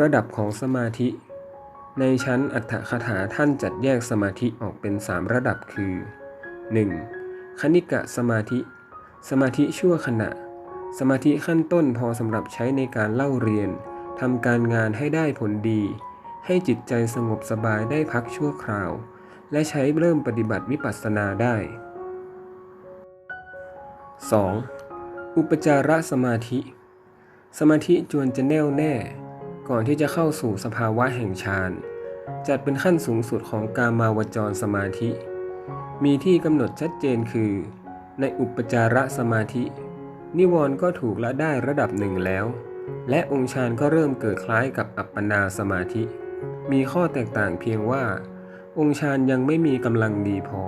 ระดับของสมาธิ ในชั้นอัตถคถาท่านจัดแยกสมาธิออกเป็น 3 ระดับคือ 1. คณิกะสมาธิ สมาธิชั่วขณะ สมาธิขั้นต้นพอสำหรับใช้ในการเล่าเรียนทำการงานให้ได้ผลดี ให้จิตใจสงบสบายได้พักชั่วคราว และใช้เริ่มปฏิบัติวิปัสสนาได้ 2. อุปจารสมาธิ สมาธิจวนจะแน่วแน่ ก่อนที่จะเข้าสู่สภาวะแห่งฌานจัดเป็นขั้นสูงสุดของกามาวจรสมาธิ มีที่กำหนดชัดเจนคือ ในอุปจารสมาธิ นิวรณ์ก็ถูกละได้ระดับหนึ่งแล้ว และองค์ฌานก็เริ่มเกิดคล้ายกับอัปปนาสมาธิ มีข้อแตกต่างเพียงว่า องค์ฌานยังไม่มีกำลังดีพอ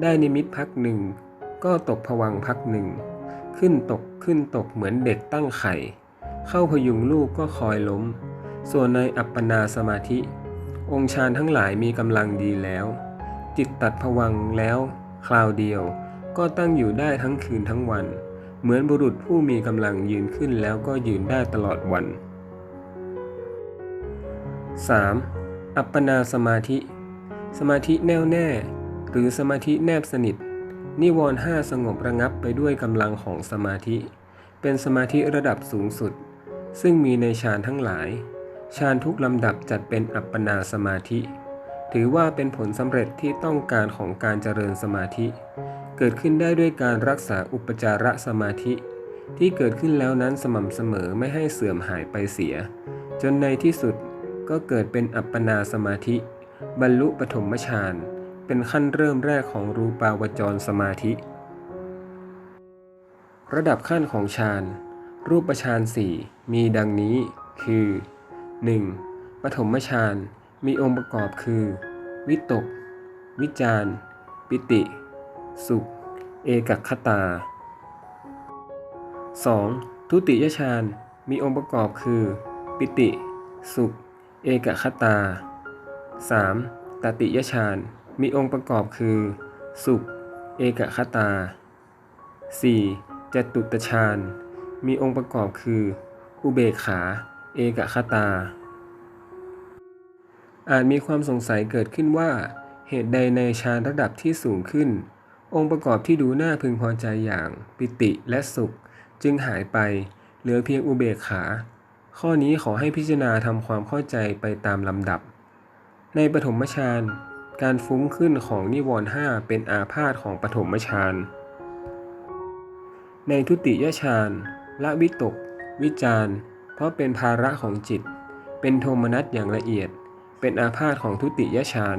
ได้นิมิตพักหนึ่ง ก็ตกผวังพักหนึ่ง ขึ้นตกขึ้นตกเหมือนเด็กตั้งไข่ เข้าพยุงลูกก็คอยล้ม ส่วนในอัปปนาสมาธิ องค์ฌานทั้งหลายมีกำลังดีแล้ว จิตตัดผวังแล้ว คราวเดียวก็ตั้งอยู่ได้ทั้งคืนทั้งวัน เหมือนบุรุษผู้มีกำลังยืนขึ้นแล้วก็ยืนได้ตลอดวัน 3. อัปปนาสมาธิ สมาธิแน่วแน่ หรือสมาธิแนบสนิท นิวรณ์ห้าสงบระงับไปด้วยกำลังของสมาธิ เป็นสมาธิระดับสูงสุด ซึ่งมีในฌานทั้งหลาย ฌานทุกลำดับจัดเป็นอัปปนาสมาธิ ถือว่าเป็นผลสำเร็จที่ต้องการของการเจริญสมาธิ เกิดขึ้นได้ด้วยการรักษาอุปจารสมาธิ ที่เกิดขึ้นแล้วนั้นสม่ำเสมอไม่ให้เสื่อมหายไปเสีย จนในที่สุดก็เกิดเป็นอัปปนาสมาธิ บรรลุปฐมฌานเป็นขั้นเริ่มแรกของรูปาวจรสมาธิ ระดับขั้นของฌาน รูปฌานสี่มีดังนี้คือ 1. ปฐมฌานมีองค์ประกอบคือ วิตก วิจารปิติ สุข เอกคตา 2. ทุติยฌานมีองค์ประกอบคือ ปิติ สุข เอกคตา 3. ตติยฌานมีองค์ประกอบคือ สุข เอกคตา 4. จตุตฌาน มีองค์ประกอบคือ อุเบกขา เอกคตา อาจมีความสงสัยเกิดขึ้นว่า เหตุใดในฌานระดับที่สูงขึ้น องค์ประกอบที่ดูน่าพึงพอใจอย่างปิติและสุข จึงหายไป เหลือเพียงอุเบกขา ข้อนี้ขอให้พิจารณาทำความเข้าใจไปตามลำดับ ในปฐมฌานการฟุ้งขึ้นของนิวรณ์ห้าเป็นอาพาธของปฐมฌานในทุติยฌาน ละวิตก วิจารเพราะเป็นภาระของจิต เป็นโทมนัสอย่างละเอียด เป็นอาพาธของทุติยฌาน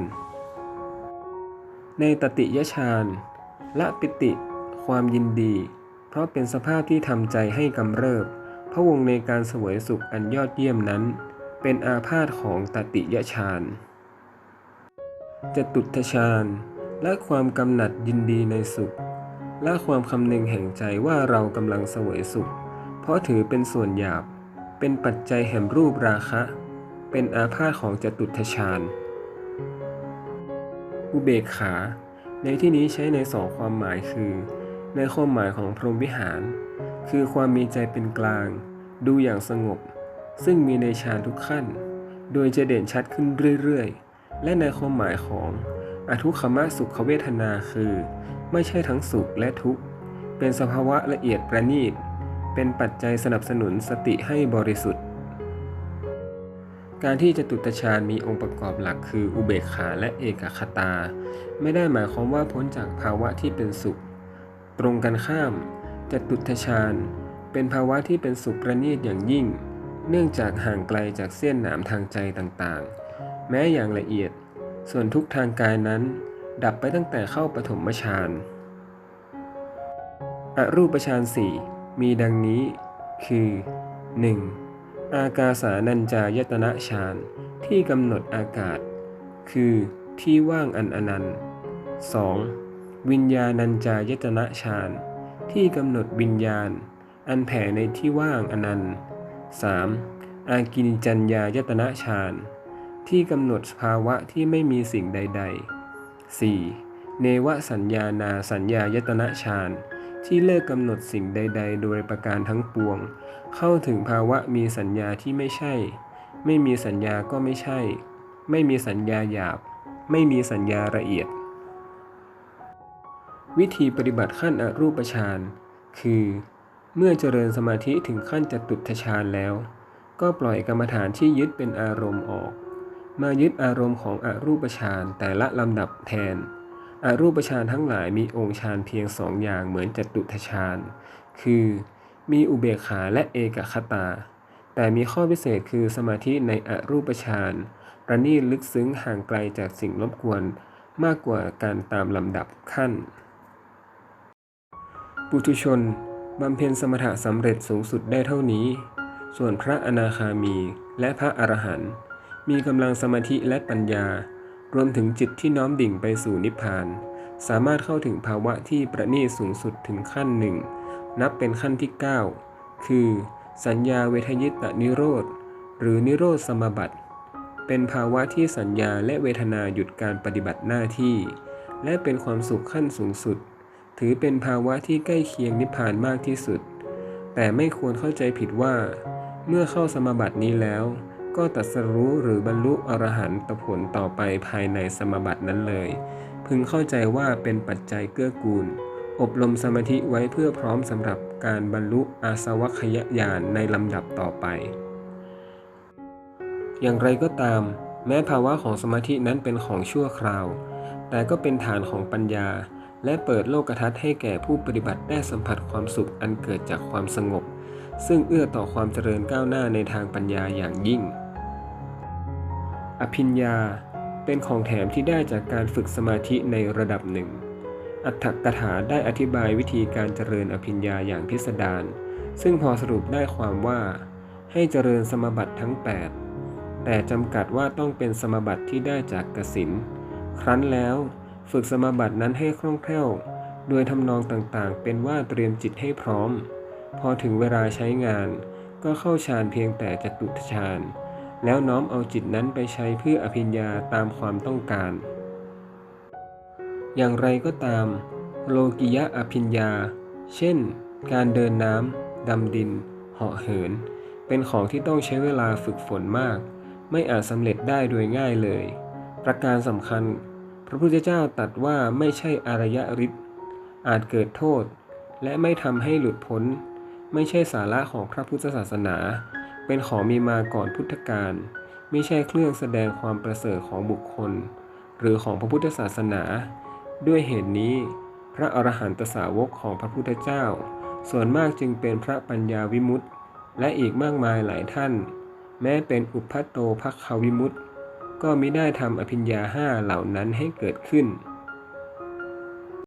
ในตติยฌานละปิติ ความยินดี เพราะเป็นสภาพที่ทำใจให้กำเริบพระวงในการเสวยสุขอันยอดเยี่ยมนั้น เป็นอาพาธของตติยฌานจตุตฌานและความกำหนัดยินดีในสุข และความคำนึงแห่งใจว่าเรากำลังเสวยสุข เพราะถือเป็นส่วนหยาบ เป็นปัจจัยแห่งรูปราคะ เป็นอาพาธของจตุตฌานอุเบกขา ในที่นี้ใช้ในสองความหมายคือ ในความหมายของพรหมวิหาร คือความมีใจเป็นกลาง ดูอย่างสงบ ซึ่งมีในฌานทุกขั้น โดยจะเด่นชัดขึ้นเรื่อยๆ และในความหมายของอทุกขมะสุขเวทนาคือ ไม่ใช่ทั้งสุขและทุกข์ เป็นสภาวะละเอียดประณีต เป็นปัจจัยสนับสนุนสติให้บริสุทธิ์ การที่จตุตฌานมีองค์ประกอบหลักคืออุเบกขาและเอกคตา ไม่ได้หมายความว่าพ้นจากภาวะที่เป็นสุข ตรงกันข้ามจตุตฌานเป็นภาวะที่เป็นสุขประณีตอย่างยิ่ง เนื่องจากห่างไกลจากเส้นหนามทางใจต่างๆ แม้อย่างละเอียด ส่วนทุกทางกายนั้น ดับไปตั้งแต่เข้าปฐมฌานอรูปฌานสี่ มีดังนี้คือ 1. อากาสานัญจายตนะฌานที่กำหนดอากาศ คือที่ว่างอันอนันต์ 2. วิญญาณัญจายตนะฌานที่กำหนดวิญญาณ อันแผ่ในที่ว่างอนันต์ 3. อากินจัญญายตนะฌานที่กำหนดภาวะที่ไม่มีสิ่งใด ๆ 4. เนวสัญญานาสัญญายตนะฌาน ที่เลิกกำหนดสิ่งใด ๆ โดยประการทั้งปวง เข้าถึงภาวะมีสัญญาที่ไม่ใช่ ไม่มีสัญญาก็ไม่ใช่ ไม่มีสัญญาหยาบ ไม่มีสัญญาละเอียด วิธีปฏิบัติขั้นอรูปฌานคือ เมื่อเจริญสมาธิถึงขั้นจตุตฌานแล้ว ก็ปล่อยกรรมฐานที่ยึดเป็นอารมณ์ออก มายึดอารมณ์ของอรูปฌานแต่ละลำดับแทน อรูปฌานทั้งหลายมีองค์ฌานเพียงสองอย่างเหมือนจตุตฌานคือมีอุเบกขาและเอกคตา แต่มีข้อพิเศษคือสมาธิในอรูปฌานประณีตลึกซึ้งห่างไกลจากสิ่งรบกวนมากกว่าการตามลำดับขั้น ปุถุชนบำเพ็ญสมถะสำเร็จสูงสุดได้เท่านี้ ส่วนพระอนาคามีและพระอรหันต์มีกำลังสมาธิและปัญญา รวมถึงจิตที่น้อมดิ่งไปสู่นิพพาน สามารถเข้าถึงภาวะที่ประณีตสูงสุดถึงขั้นหนึ่ง นับเป็นขั้นที่ 9 คือ สัญญาเวทยิตะนิโรธ หรือนิโรธสมบัติ เป็นภาวะที่สัญญาและเวทนาหยุดการปฏิบัติหน้าที่ และเป็นความสุขขั้นสูงสุด ถือเป็นภาวะที่ใกล้เคียงนิพพานมากที่สุด แต่ไม่ควรเข้าใจผิดว่า เมื่อเข้าสมบัตินี้แล้ว ก็ตรัสรู้หรือบรรลุอรหันตผลต่อไปภายในสมบัตินั้นเลย พึงเข้าใจว่าเป็นปัจจัยเกื้อกูล อบรมสมาธิไว้เพื่อพร้อมสำหรับการบรรลุอาสวัคยญาณในลำดับต่อไป อย่างไรก็ตาม แม้ภาวะของสมาธินั้นเป็นของชั่วคราว แต่ก็เป็นฐานของปัญญา และเปิดโลกทัศน์ให้แก่ผู้ปฏิบัติได้สัมผัสความสุขอันเกิดจากความสงบซึ่งเอื้อต่อความเจริญก้าวหน้าในทางปัญญาอย่างยิ่ง อภิญญาเป็นของแถมที่ได้จากการฝึกสมาธิในระดับหนึ่ง อัตถกถาได้อธิบายวิธีการเจริญอภิญญาอย่างพิสดาร ซึ่งพอสรุปได้ความว่า ให้เจริญสมบัติทั้ง 8 แต่จำกัดว่าต้องเป็นสมบัติที่ได้จากกสิน ครั้นแล้วฝึกสมบัตินั้นให้คล่องแคล่ว โดยทำนองต่างๆ เป็นว่าเตรียมจิตให้พร้อม พอถึงเวลาใช้งาน ก็เข้าฌานเพียงแต่จตุตฌาน แล้วน้อมเอาจิตนั้นไปใช้เพื่ออภิญญาตามความต้องการ อย่างไรก็ตาม โลกิยะอภิญญา เช่น การเดินน้ำดำดิน เหาะเหิน เป็นของที่ต้องใช้เวลาฝึกฝนมาก ไม่อาจสำเร็จได้โดยง่ายเลย ประการสำคัญ พระพุทธเจ้าตรัสว่าไม่ใช่อารยฤทธิ์อาจเกิดโทษ และไม่ทำให้หลุดพ้น ไม่ใช่สาระของพระพุทธศาสนา เป็นของมีมาก่อนพุทธกาลไม่ใช่เครื่องแสดงความประเสริฐของบุคคล หรือของพระพุทธศาสนา ด้วยเหตุนี้ พระอรหันตสาวกของพระพุทธเจ้า ส่วนมากจึงเป็นพระปัญญาวิมุตติ และอีกมากมายหลายท่าน แม้เป็นอุพัตโตภคควิมุตติ ก็มิได้ทำอภิญญาห้าเหล่านั้นให้เกิดขึ้น